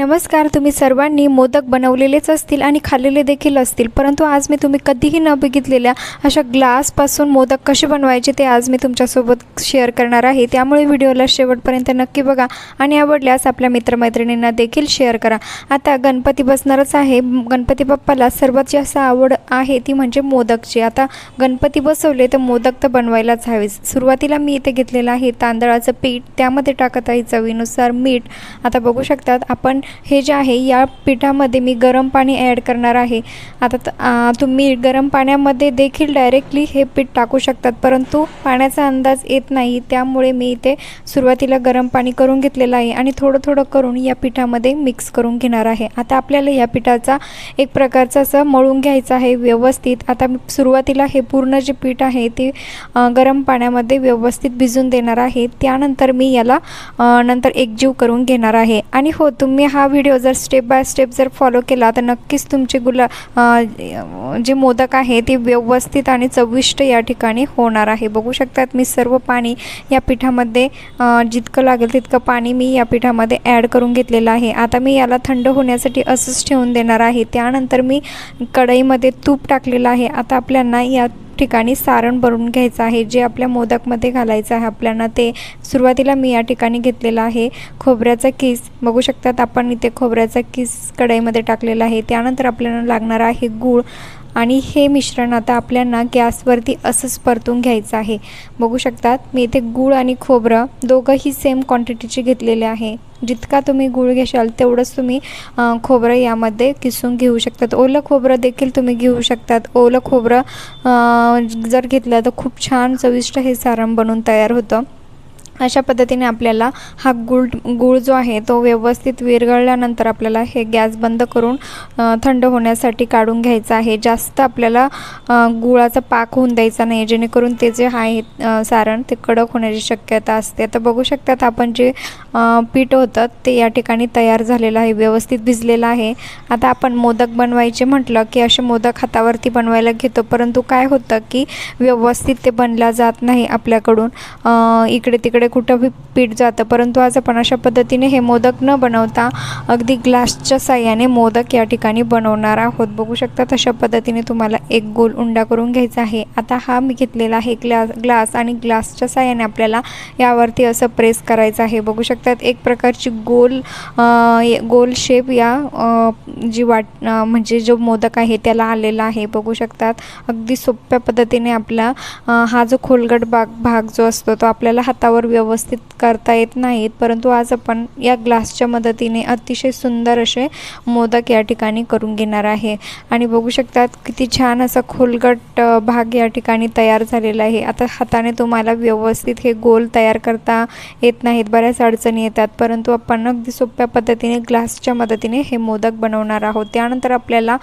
नमस्कार तुम्ही सर्वांनी मोदक बनवलेलेच असतील आणि खाल्लेले देखील असतील परंतु आज मी तुम्ही कधीही न बघितलेल्या अशा ग्लासपासून मोदक कसे बनवायचे ते आज मी तुमच्यासोबत शेअर करणार आहे. त्यामुळे व्हिडिओला शेवटपर्यंत नक्की बघा आणि आवडल्यास आपल्या मित्रमैत्रिणींना देखील शेअर करा. आता गणपती बसणारच आहे. गणपती बाप्पाला सर्वात जास्त आवड आहे ती म्हणजे मोदकची. आता गणपती बसवले तर मोदक तर बनवायलाच हवेच. सुरुवातीला मी इथे घेतलेलं आहे तांदळाचं पीठ त्यामध्ये टाकत आहे चवीनुसार मीठ. आता बघू शकतात आपण हे जे आहे या पिठामध्ये मी गरम पाणी ॲड करणार आहे. आता त- तुम्ही गरम पाण्यामध्ये देखील डायरेक्टली हे पीठ टाकू शकतात परंतु पाण्याचा अंदाज येत नाही त्यामुळे मी इथे सुरुवातीला गरम पाणी करून घेतलेलं आहे आणि थोडं थोडं करून या पिठामध्ये मिक्स करून घेणार आहे. आता आपल्याला या पिठाचा एक प्रकारचा असं मळून घ्यायचं आहे व्यवस्थित. आता सुरुवातीला हे पूर्ण जे पीठ आहे ते गरम पाण्यामध्ये व्यवस्थित भिजून देणार आहे. त्यानंतर मी याला नंतर एकजीव करून घेणार आहे. आणि हो तुम्ही हा हा व्हिडिओ जर स्टेप बाय स्टेप जर फॉलो केला तर नक्कीच तुमचे गुला जे मोदक आहे ते व्यवस्थित आणि चविष्ट या ठिकाणी होणार आहे. बघू शकतात मी सर्व पाणी या पिठामध्ये जितकं लागेल तितकं पाणी मी या पिठामध्ये ॲड करून घेतलेलं आहे. आता मी याला थंड होण्यासाठी असंच ठेवून देणार आहे. त्यानंतर मी कढईमध्ये तूप टाकलेलं आहे. आता आपल्याला या ठिकाणी सारण भरून घ्यायचं आहे जे आपल्या मोदकमध्ये घालायचं आहे. आपल्याला ते सुरुवातीला मी या ठिकाणी घेतलेलं आहे. खोबऱ्याचा किस बघू शकतात आपण इथे खोबऱ्याचा किस कढईमध्ये टाकलेला आहे. त्यानंतर आपल्याला लागणार आहे गूळ. आणि हे मिश्रण आता आपल्याला गॅसवरती असंच परतून घ्यायचं आहे. बघू शकतात मी इथे गूळ आणि खोबरं दोघंही सेम क्वांटिटीचे घेतलेले आहे. जितका तुम्ही गूळ घेशाल तेवढंच तुम्ही खोबरं यामध्ये किसून घेऊ शकतात. ओलं खोबरं देखील तुम्ही घेऊ शकतात. ओलं खोबरं जर घेतलं तर खूप छान चविष्ट हे सारण बनून तयार होतं. अशा पद्धतीने आपल्याला हा गुळ गूळ जो आहे तो व्यवस्थित विरघळल्यानंतर आपल्याला हे गॅस बंद करून थंड होण्यासाठी काढून घ्यायचं आहे. जास्त आपल्याला गुळाचा पाक होऊन द्यायचा नाही जेणेकरून ते जे आहे सारण ते कडक होण्याची शक्यता असते. तर बघू शकतात आपण जे पीठ होतं ते या ठिकाणी तयार झालेलं आहे व्यवस्थित भिजलेलं आहे. आता आपण मोदक बनवायचे म्हटलं की असे मोदक हातावरती बनवायला घेतो परंतु काय होतं की व्यवस्थित ते बनला जात नाही आपल्याकडून. इकडे तिकडे कुठं बी पीठ जातं. परंतु आज आपण अशा पद्धतीने हे मोदक न बनवता अगदी ग्लासच्या साह्याने मोदक या ठिकाणी बनवणार आहोत. बघू शकता तशा पद्धतीने तुम्हाला एक गोल उंडा करून घ्यायचा आहे. आता हा मी घेतलेला आहे ग्लास ग्लास आणि ग्लासच्या साह्याने आपल्याला यावरती असं प्रेस करायचं आहे. बघू शकतात एक प्रकारची गोल गोल शेप या जी वाट म्हणजे जो मोदक आहे त्याला आलेला आहे. बघू शकतात अगदी सोप्या पद्धतीने आपला हा जो खोलगट भाग भाग जो असतो तो आपल्याला हातावर व्यवस्थित व्यवस्थित करता येत नाहीत परंतु आज आपण या ग्लासच्या मदतीने अतिशय सुंदर असे मोदक या ठिकाणी करून घेणार आहे. आणि बघू शकतात किती छान असा खोलगट भाग या ठिकाणी तयार झालेला आहे. आता हाताने तुम्हाला व्यवस्थित हे गोल तयार करता येत नाहीत बऱ्याच अडचणी येतात परंतु आपण अगदी सोप्या पद्धतीने ग्लासच्या मदतीने हे मोदक बनवणार आहोत. त्यानंतर आपल्याला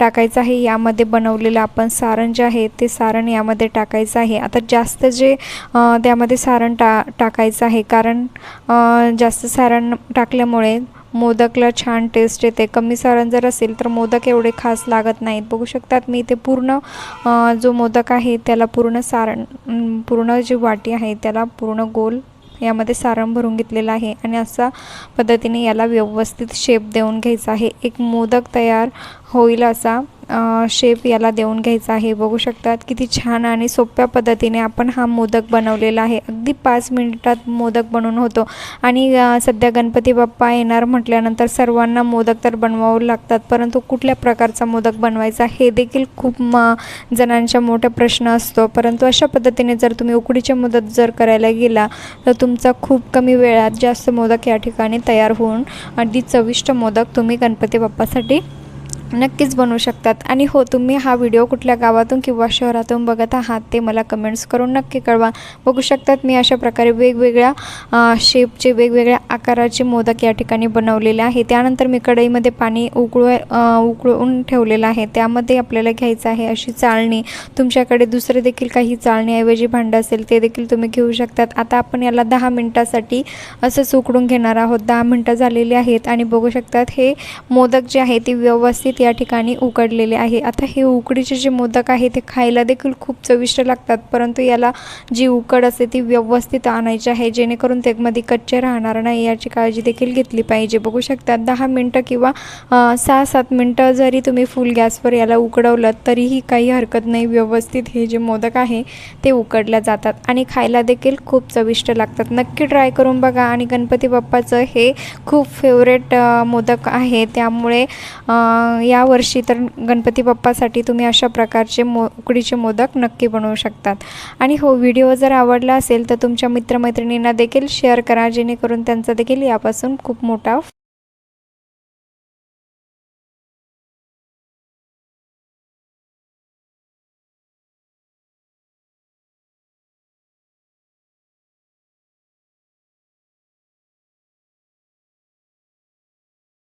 टाकायचं आहे. यामध्ये बनवलेलं आपण सारण जे आहे ते सारण यामध्ये टाकायचं आहे. आता जास्त जे त्यामध्ये सारण टा टाकायचं आहे. कारण जास्त सारण टाकल्यामुळे मोदकला छान टेस्ट येते. कमी सारण जर असेल तर मोदक एवढे खास लागत नाहीत. बघू शकतात मी इथे पूर्ण जो मोदक आहे त्याला पूर्ण सारण पूर्ण जी वाटी आहे त्याला पूर्ण गोल यामध्ये सारण भरून घेतलेलं आहे आणि असा पद्धतीने याला व्यवस्थित शेप देऊन घ्यायचा आहे. एक मोदक तयार होईल असा शेप याला देऊन घ्यायचा आहे. बघू शकतात किती छान आणि सोप्या पद्धतीने आपण हा मोदक बनवलेला आहे. अगदी पाच मिनिटात मोदक बनवून होतो. आणि सध्या गणपती बाप्पा येणार म्हटल्यानंतर सर्वांना मोदक तर बनवावं लागतात परंतु कुठल्या प्रकारचा मोदक बनवायचा हे देखील खूप म जणांच्या मोठा प्रश्न असतो. परंतु अशा पद्धतीने जर तुम्ही उकडीचे मोदक जर करायला गेला तर तुमचा खूप कमी वेळात जास्त मोदक या ठिकाणी तयार होऊन अगदी चविष्ट मोदक तुम्ही गणपती बाप्पासाठी नक्कीच बनवू शकतात. आणि हो तुम्ही हा व्हिडिओ कुठल्या गावातून किंवा शहरातून बघत आहात ते मला कमेंट्स करून नक्की कळवा. बघू शकतात मी अशा प्रकारे वेगवेगळ्या शेपचे वेगवेगळ्या आकाराचे मोदक या ठिकाणी बनवलेले आहे त्यानंतर मी कढईमध्ये पाणी उकळू उकळून ठेवलेलं आहे. त्यामध्ये आपल्याला घ्यायचं आहे अशी चाळणी. तुमच्याकडे दुसरे देखील काही चाळणीऐवजी भांडं असेल ते देखील तुम्ही घेऊ शकतात. आता आपण याला दहा मिनटासाठी असंच उकडून घेणार आहोत. दहा मिनटं झालेली आहेत आणि बघू शकतात हे मोदक जे आहे ते व्यवस्थित मोदक या ठिकाणी उकडलेले आहे. आता हे उकडीचे जे मोदक आहे ते खायला देखील खूप चविष्ट लागतात. परंतु याला जी उकड असते ती व्यवस्थित आणायची आहे. जेणेकरून त्यामध्ये कच्चे राहणार नाही याची काळजी देखील घेतली पाहिजे. बघू शकता दहा मिनटं किंवा सहा सात मिनटं जरी तुम्ही फुल गॅसवर याला उकडवलं तरीही काही हरकत नाही. व्यवस्थित हे जे मोदक आहे ते उकडल्या जातात आणि खायला देखील खूप चविष्ट लागतात. नक्की ट्राय करून बघा. आणि गणपती बाप्पाचं हे खूप फेवरेट मोदक आहे. त्यामुळे यावर्षी तर गणपती बाप्पासाठी तुम्ही अशा प्रकारचे मो उकडीचे मोदक नक्की बनवू शकतात. आणि हो व्हिडिओ जर आवडला असेल तर तुमच्या मित्रमैत्रिणींना देखील शेअर करा जेणेकरून त्यांचा देखील यापासून खूप मोठा